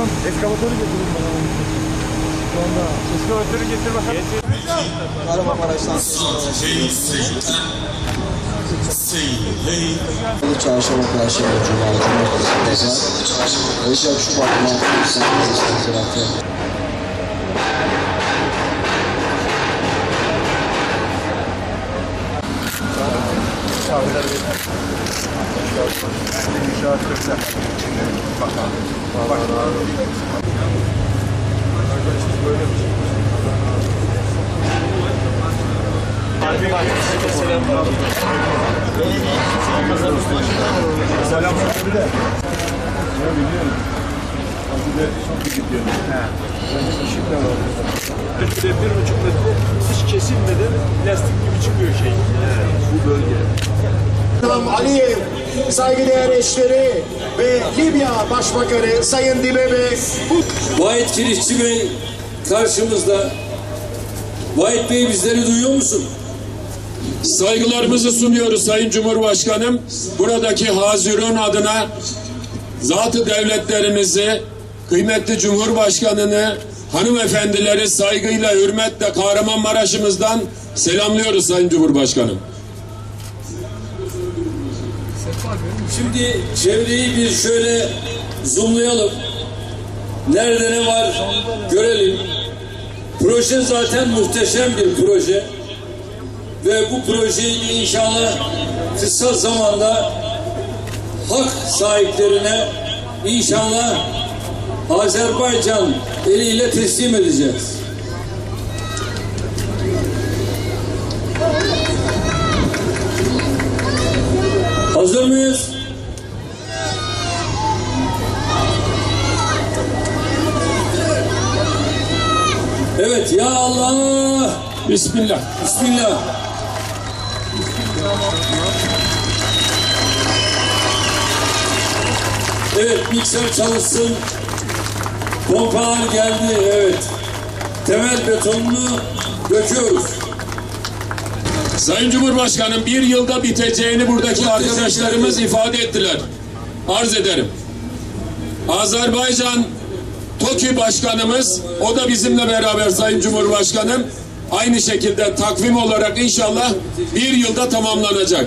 Tamam eskavatörü getirin bana. Şu anda eskavatörü getir bakalım. Kahramanmaraş'tan Çarşamba, Perşembe, Cuma, Cumartesi, Pazar. Özel Şubat, Mart, Nisan, Mayıs, Haziran, Temmuz. Selam söyle de. Ya biliyorum. Hazırda çok iyi gidiyor. He. Bence ışık da var. metre, bir buçuk metre hiç kesilmeden lastik gibi çıkıyor şey. Bu bölge. Hanım Aliyev, saygıdeğer eşleri ve Libya Başbakanı Sayın Dibebe bu Vahit Kirişçi Bey karşımızda. Vahit Bey bizleri duyuyor musun? Saygılarımızı sunuyoruz Sayın Cumhurbaşkanım. Buradaki Hazirun adına zatı devletlerimizi, kıymetli Cumhurbaşkanını, hanımefendileri saygıyla, hürmetle Kahramanmaraş'ımızdan selamlıyoruz Sayın Cumhurbaşkanım. Şimdi çevreyi bir şöyle zoomlayalım. Nerede ne var görelim. Proje zaten muhteşem bir proje. Ve bu projeyi inşallah kısa zamanda hak sahiplerine inşallah Azerbaycan eliyle teslim edeceğiz. Evet ya Allah. Bismillah. Bismillah. Evet mikser çalışsın. Pompalar geldi evet. Temel betonunu döküyoruz. Sayın Cumhurbaşkanım bir yılda biteceğini buradaki arkadaşlarımız ifade ettiler. Arz ederim. Azerbaycan TOKİ Başkanımız, o da bizimle beraber Sayın Cumhurbaşkanım, aynı şekilde takvim olarak inşallah bir yılda tamamlanacak.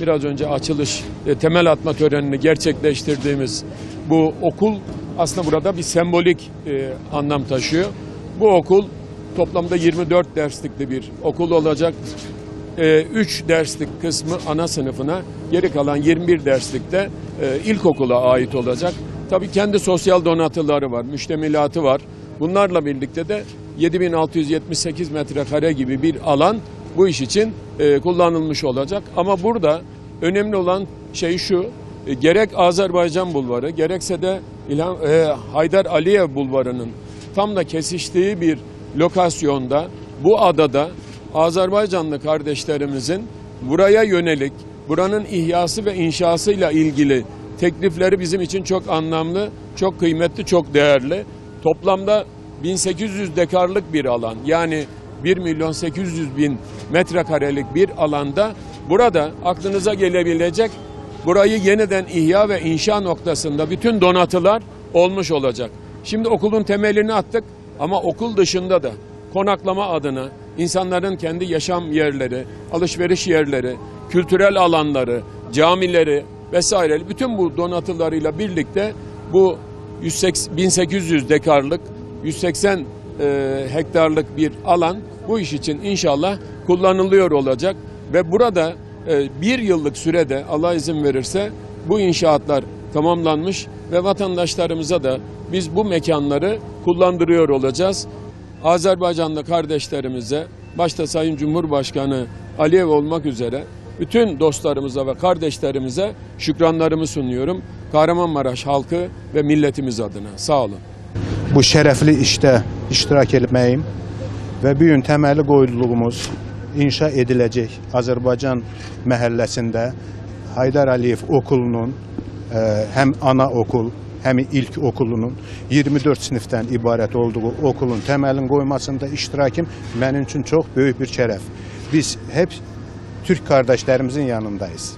Biraz önce açılış ve temel atma törenini gerçekleştirdiğimiz bu okul aslında burada bir sembolik e, anlam taşıyor. Bu okul toplamda 24 derslikli bir okul olacak. 3 derslik kısmı ana sınıfına, geri kalan 21 derslikte e, ilkokula ait olacak. Tabii kendi sosyal donatıları var, müştemilatı var. Bunlarla birlikte de 7678 metrekare gibi bir alan bu iş için e, kullanılmış olacak. Ama burada önemli olan şey şu, e, gerek Azerbaycan Bulvarı gerekse de İlham, e, Haydar Aliyev Bulvarı'nın tam da kesiştiği bir lokasyonda bu adada Azerbaycanlı kardeşlerimizin buraya yönelik buranın ihyası ve inşasıyla ilgili teklifleri bizim için çok anlamlı, çok kıymetli, çok değerli. Toplamda 1800 dekarlık bir alan yani 1 milyon 800 bin metrekarelik bir alanda burada aklınıza gelebilecek burayı yeniden ihya ve inşa noktasında bütün donatılar olmuş olacak. Şimdi okulun temelini attık ama okul dışında da konaklama adına insanların kendi yaşam yerleri, alışveriş yerleri, kültürel alanları, camileri vesaire bütün bu donatılarıyla birlikte bu 180 1800 dekarlık 180 e, hektarlık bir alan bu iş için inşallah kullanılıyor olacak ve burada e, bir yıllık sürede Allah izin verirse bu inşaatlar tamamlanmış ve vatandaşlarımıza da biz bu mekanları kullandırıyor olacağız. Azerbaycanlı kardeşlerimize, başta Sayın Cumhurbaşkanı Aliyev olmak üzere bütün dostlarımıza ve kardeşlerimize şükranlarımı sunuyorum. Kahramanmaraş halkı ve milletimiz adına. Sağ olun. bu şərəfli işdə iştirak etməyim və bu gün təməli inşa ediləcək Azərbaycan məhəlləsində Haydar Əliyev okulunun ə, həm ana okul, həm ilk okulunun 24 sinifdən ibarət olduğu okulun təməlin qoymasında iştirakım mənim üçün çox böyük bir şərəf. Biz hep Türk kardeşlerimizin yanındayız.